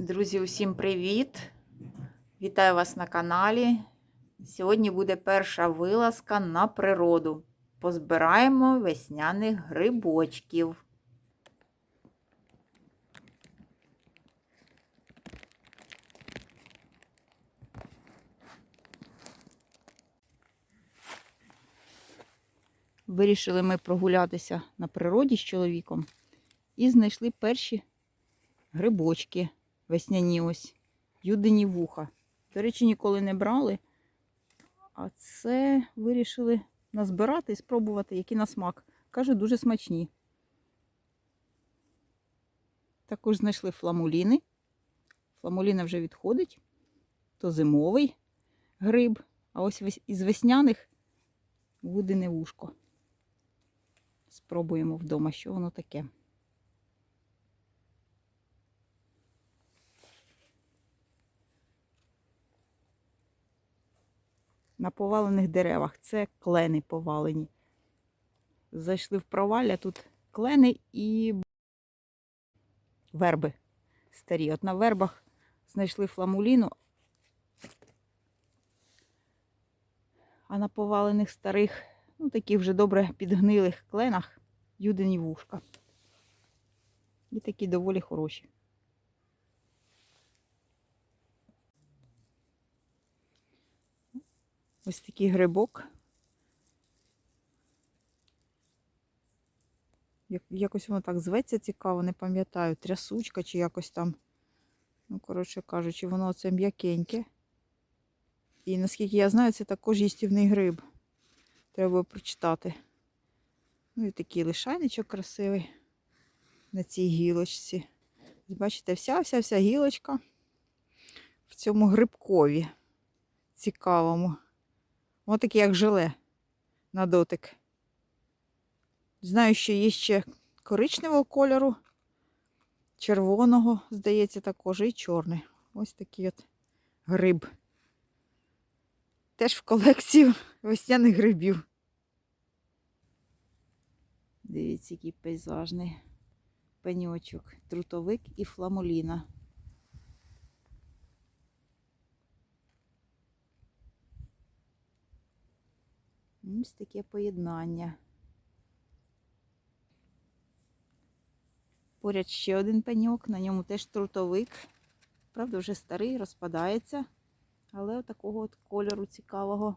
Друзі, усім привіт! Вітаю вас на каналі. Сьогодні буде перша вилазка на природу. Позбираємо весняних грибочків. Вирішили ми прогулятися на природі з чоловіком і знайшли перші грибочки весняні ось, юдині вуха. До речі, ніколи не брали. А це вирішили назбирати і спробувати, які на смак. Кажуть, дуже смачні. Також знайшли фламуліни. Фламуліна вже відходить. То зимовий гриб. А ось із весняних гудине вушко. Спробуємо вдома, що воно таке. На повалених деревах. Це клени повалені. Зайшли в провалля, тут клени і верби старі. От на вербах знайшли фламуліну, а на повалених старих, ну таких вже добре підгнилих кленах юдині вушка. І такі доволі хороші. Ось такий грибок. Як, якось воно так зветься цікаво, не пам'ятаю, трясучка чи якось там. Ну, коротше кажучи, воно це м'якеньке. І наскільки я знаю, це також їстівний гриб. Треба прочитати. Ну і такий лишайничок красивий на цій гілочці. Бачите, вся-вся-вся гілочка в цьому грибкові цікавому. Ось таке, як желе на дотик. Знаю, що є ще коричневого кольору, червоного, здається, також, і чорний. Ось такий от гриб. Теж в колекцію весняних грибів. Дивіться, який пейзажний пеньочок, трутовик і фламуліна. Ось таке поєднання. Поряд ще один пеньок, на ньому теж трутовик. Правда, вже старий, розпадається, але такого от кольору цікавого.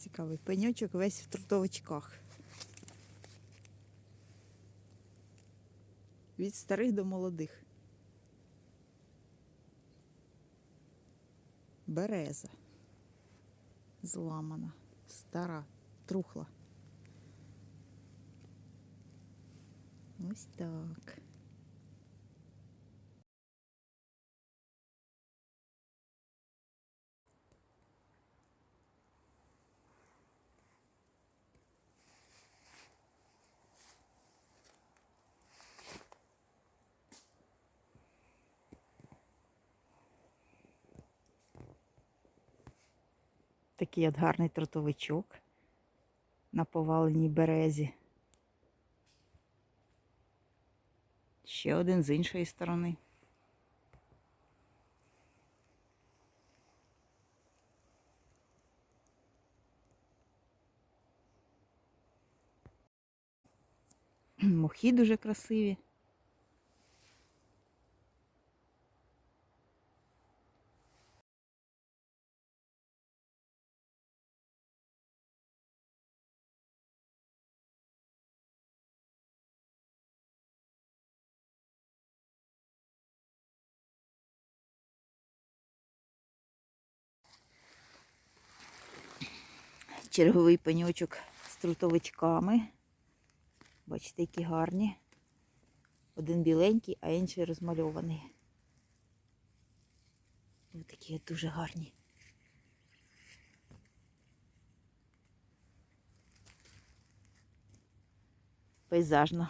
Цікавий пеньочок весь в трутовичках. Від старих до молодих. Береза. Зламана, стара, трухла. Ось так. Такий от гарний тротовичок на поваленій березі. Ще один з іншої сторони. Мохи дуже красиві. Черговий пеньочок трутовичками. Бачите, які гарні. Один біленький, а інший розмальований. Ось такі дуже гарні. Пейзажно.